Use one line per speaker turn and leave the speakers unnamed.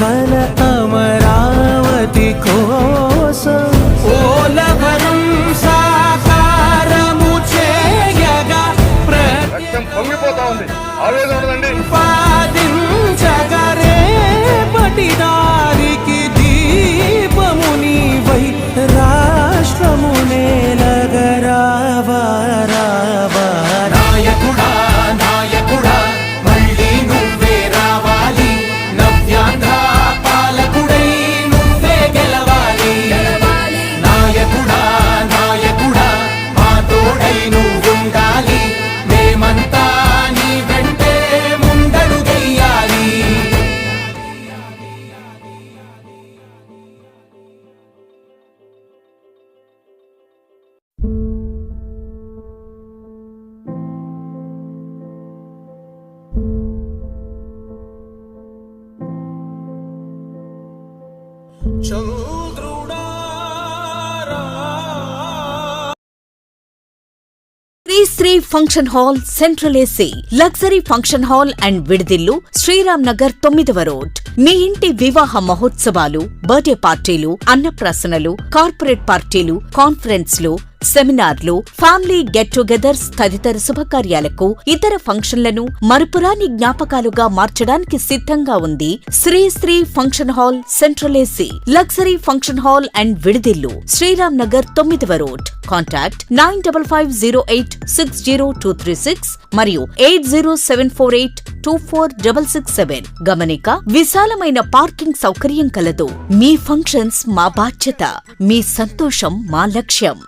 பல Sri function hall central AC luxury function hall and విడిదిల్లు Sriram Nagar తొమ్మిదవ road. మీ ఇంటి వివాహ మహోత్సవాలు బర్త్డే పార్టీలు అన్నప్రాసనలు కార్పొరేట్ పార్టీలు కాన్ఫరెన్స్లు సెమినార్లు ఫ్యామిలీ గెట్ టుగెదర్స్ తదితర శుభకార్యాలకు ఇతర ఫంక్షన్లను మరుపురాని జ్ఞాపకాలుగా మార్చడానికి సిద్ధంగా ఉంది Sri Sri function hall central AC luxury function hall and విడిదిల్లు Sriram Nagar తొమ్మిదవ road. Contact nine double five zero eight six zero two three six మరియు eight zero seven four eight two four double six seven. గమనిక విశాలమైన parking సౌకర్యం కలదు. మీ functions మా బాధ్యత. మీ సంతోషం మా లక్ష్యం.